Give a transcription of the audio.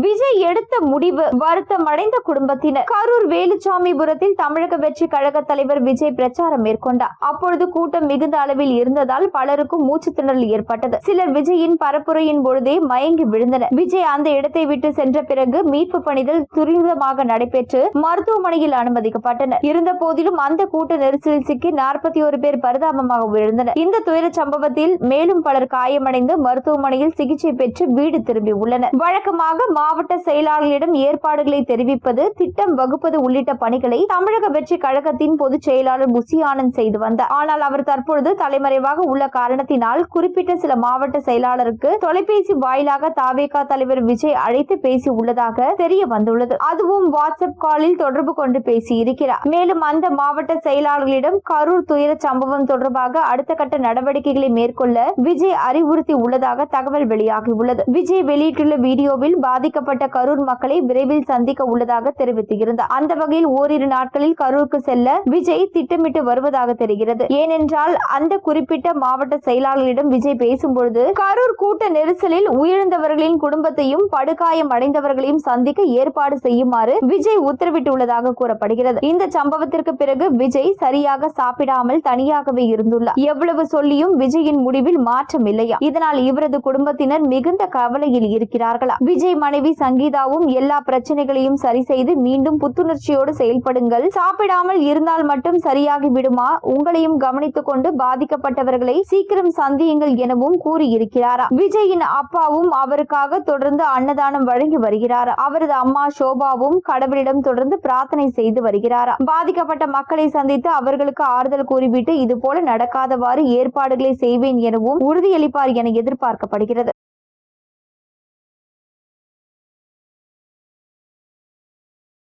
விஜய் எடுத்த முடிவு வருத்தம் அடைந்த குடும்பத்தினர். கரூர் வேலுச்சாமிபுரத்தில் தமிழக வெற்றி கழக தலைவர் விஜய் பிரச்சாரம் மேற்கொண்டார். அப்பொழுது கூட்டம் மிகுந்த அளவில் இருந்ததால் பலருக்கும் மூச்சு திணறல் ஏற்பட்டது. சிலர் விஜயின் பரப்புரையின் பொழுதே மயங்கி விழுந்தனர். விஜய் அந்த இடத்தை விட்டு சென்ற பிறகு மீட்பு பணிகள் துரிதமாக நடைபெற்று மருத்துவமனையில் அனுமதிக்கப்பட்டனர். இருந்த போதிலும் அந்த கூட்ட நெரிசலில் சிக்கி நாற்பத்தி ஒரு பேர் பரிதாபமாக விழுந்தனர் இந்த துயர சம்பவத்தில் மேலும் பலர் காயமடைந்து மருத்துவமனையில் சிகிச்சை பெற்று வீடு திரும்பி உள்ளனர். வழக்கமாக மாவட்ட செயலாளர்களிடம் ஏற்பாடுகளை தெரிவிப்பது திட்டம் வகுப்பது உள்ளிட்ட பணிகளை தமிழக வெற்றி கழகத்தின் பொதுச் செயலாளர் புசி ஆனந்த் செய்து வந்தார். ஆனால் அவர் தற்பொழுது தலைமறைவாக உள்ள காரணத்தினால் குறிப்பிட்ட சில மாவட்ட செயலாளருக்கு தொலைபேசி வாயிலாக தாவேகா தலைவர் விஜய் அழைத்து பேசி உள்ளதாக தெரிய வந்துள்ளது. அதுவும் வாட்ஸ்அப் காலில் தொடர்பு கொண்டு பேசி இருக்கிறார். மேலும் அந்த மாவட்ட செயலாளர்களிடம் கரூர் துயர சம்பவம் தொடர்பாக அடுத்த கட்ட நடவடிக்கைகளை மேற்கொள்ள விஜய் அறிவுறுத்தி உள்ளதாக தகவல் வெளியாகியுள்ளது. விஜய் வெளியிட்டுள்ள வீடியோவில் பாதிக்கப்பட்ட கரூர் மக்களை விரைவில் சந்திக்க உள்ளதாக தெரிவித்திருந்தார். அந்த வகையில் ஓரிரு நாட்களில் கரூருக்கு செல்ல விஜய் திட்டமிட்டு வருவதாக தெரிகிறது. ஏனென்றால் அந்த குறிப்பிட்ட மாவட்ட செயலாளர்களிடம் விஜய் பேசும்பொழுது கரூர் கூட்ட நெரிசலில் உயிரிழந்தவர்களின் குடும்பத்தையும் படுகாயம் அடைந்தவர்களையும் சந்திக்க ஏற்பாடு செய்யுமாறு விஜய் உத்தரவிட்டுள்ளதாக கூறப்படுகிறது. இந்த சம்பவத்திற்கு பிறகு விஜய் சரியாக சாப்பிடாமல் தனியாகவே இருந்துள்ளார். எவ்வளவு சொல்லியும் விஜயின் முடிவில் மாற்றம் இல்லையா இதனால் இவரது குடும்பத்தினர் மிகுந்த கவலையில் இருக்கிறார்களா? விஜய் மனைவி சங்கீதாவும் எல்லா பிரச்சனைகளையும் சரி செய்து மீண்டும் புத்துணர்ச்சியோடு செயல்படுங்கள். சாப்பிடாமல் இருந்தால் மட்டும் சரியாகி விடுமா? உங்களையும் கவனித்துக் கொண்டு பாதிக்கப்பட்டவர்களை சீக்கிரம் சந்தியுங்கள் எனவும் கூறியிருக்கிறாரா? விஜயின் அப்பாவும் அவருக்காக தொடர்ந்து அன்னதானம் வழங்கி வருகிறார். அவரது அம்மா சோபாவும் கடவுளிடம் தொடர்ந்து பிரார்த்தனை செய்து வருகிறாரா. பாதிக்கப்பட்ட மக்களை சந்தித்து அவர்களுக்கு ஆறுதல் கூறிவிட்டு இதுபோல நடக்காதவாறு ஏற்பாடுகளை செய்வேன் எனவும் உறுதியளிப்பார் என எதிர்பார்க்கப்படுகிறது.